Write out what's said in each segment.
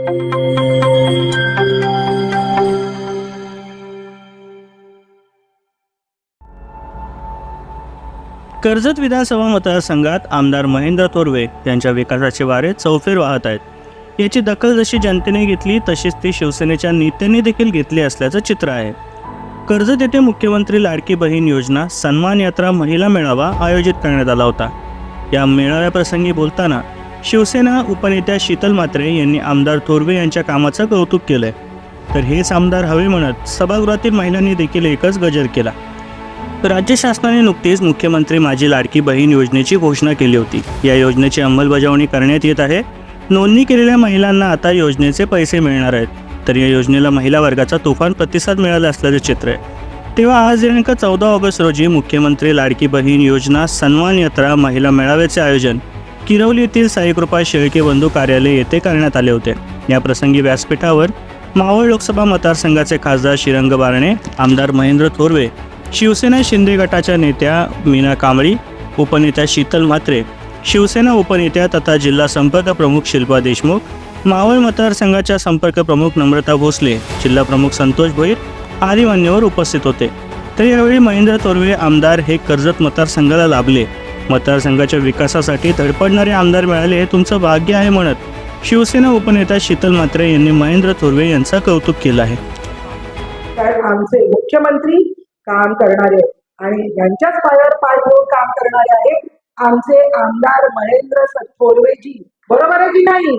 कर्जत विधानसभा मतदारसंघात आमदार महेंद्र थोरवे यांच्या विकासाचे वारे चौफेर वाहत आहेत. याची दखल जशी जनतेने घेतली तशीच ती शिवसेनेच्या नेत्यांनी देखील घेतली असल्याचं चित्र आहे. कर्जत येथे मुख्यमंत्री लाडकी बहीण योजना सन्मान यात्रा महिला मेळावा आयोजित करण्यात आला होता. या मेळाव्याप्रसंगी बोलताना शिवसेना उपनेत्या शीतल म्हात्रे यांनी आमदार थोरवे यांच्या कामाचं कौतुक केलंय. तर हेच आमदार हवे म्हणत सभागृहातील महिलांनी देखील एकच गजर केला. राज्य शासनाने नुकतीच मुख्यमंत्री माझी लाडकी बहीण योजनेची घोषणा केली होती. या योजनेची अंमलबजावणी करण्यात येत आहे. नोंदणी केलेल्या महिलांना आता योजनेचे पैसे मिळणार आहेत. तर या योजनेला महिला वर्गाचा तुफान प्रतिसाद मिळाला असल्याचे चित्र आहे. तेव्हा आज दिनांक चौदा ऑगस्ट रोजी मुख्यमंत्री लाडकी बहीण योजना सन्मान यात्रा महिला मेळाव्याचे आयोजन किरवली येथील साईकृपा शेळके बंधू कार्यालय येथे करण्यात आले होते. या प्रसंगी व्यासपीठावर मावळ लोकसभा मतदारसंघाचे खासदार श्रीरंग बारणे आमदार महेंद्र थोरवे शिवसेना शिंदे गटाच्या नेत्या मीना कांबळी उपनेत्या शीतल म्हात्रे शिवसेना उपनेत्या तथा जिल्हा संपर्क प्रमुख शिल्पा देशमुख मावळ मतदारसंघाच्या संपर्क प्रमुख नम्रता भोसले जिल्हा प्रमुख संतोष भोईर आदी मान्यवर उपस्थित होते. तर यावेळी महेंद्र तोरवे आमदार हे कर्जत मतदारसंघाला लाभले. मतदारसंघाच्या विकासासाठी तडपडणारे आमदार मिळाले हे तुमचं भाग्य आहे म्हणत शिवसेना उपनेता शीतल म्हात्रे यांनी महेंद्र थोरवे यांचं कौतुक केलं आहे. कारण आमचे मुख्यमंत्री काम करणारे आणि यांच्याच पायावर पाय घेऊन काम करणारे आहेत. आमचे आमदार महेंद्र थोरवेजी. बरोबर आहे की नाही?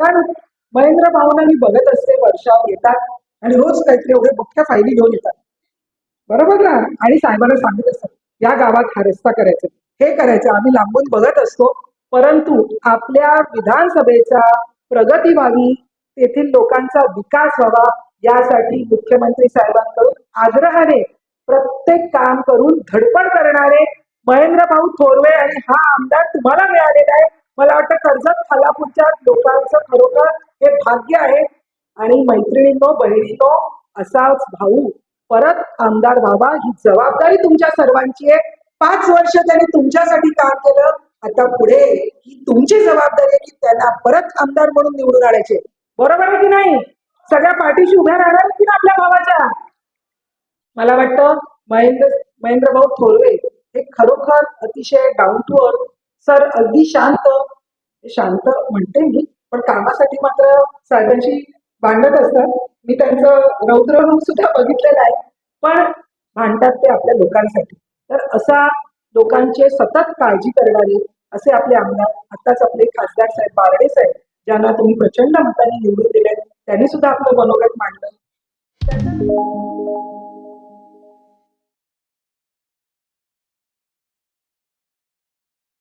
कारण महेंद्र भावना मी बघत असते वर्षावर येतात आणि रोज काहीतरी एवढे मोठ्या फायली घेऊन येतात. बरोबर ना? आणि साहेबांना सांगत असतात. या गावात हा रस्ता करायचा. हे करायचं. आम्ही लांबून बघत असतो. परंतु आपल्या विधानसभेचा प्रगती व्हावी तेथील लोकांचा विकास व्हावा यासाठी मुख्यमंत्री साहेबांकडून आग्रहाने प्रत्येक काम करून धडपड करणारे महेंद्र भाऊ थोरवे आणि हा आमदार तुम्हाला मिळालेला आहे. मला वाटतं कर्जत खालापूरच्या लोकांचं खरोखर हे भाग्य आहे. आणि मैत्रिणींनो बहिणींनो असाच भाऊ परत आमदार व्हावा ही जबाबदारी तुमच्या सर्वांची आहे. पाच वर्ष त्यांनी तुमच्यासाठी काम केलं. आता पुढे ही तुमची जबाबदारी आहे की त्यांना परत आमदार म्हणून निवडून आणायचे. बरोबर आहे की नाही? सगळ्या पाठीशी उभ्या राहणार की ना आपल्या भावाच्या? मला वाटतं महेंद्र महेंद्र भाऊ थोरवे हे खरोखर अतिशय डाऊन टू अर्थ सर अगदी शांत. शांत म्हणते मी पण कामासाठी मात्र साहेबांशी भांडत असतात. मी त्यांचं रौद्र रूप सुद्धा बघितलेलं आहे. पण भांडतात ते आपल्या लोकांसाठी. तर असा लोकांचे सतत काळजी करणारे असे आपले आमदार आताच आपले खासदार साहेब बारडे साहेब ज्यांना तुम्ही प्रचंड मताने निवडून दिले त्यांनी सुद्धा आपलं मनोगत मांडलं.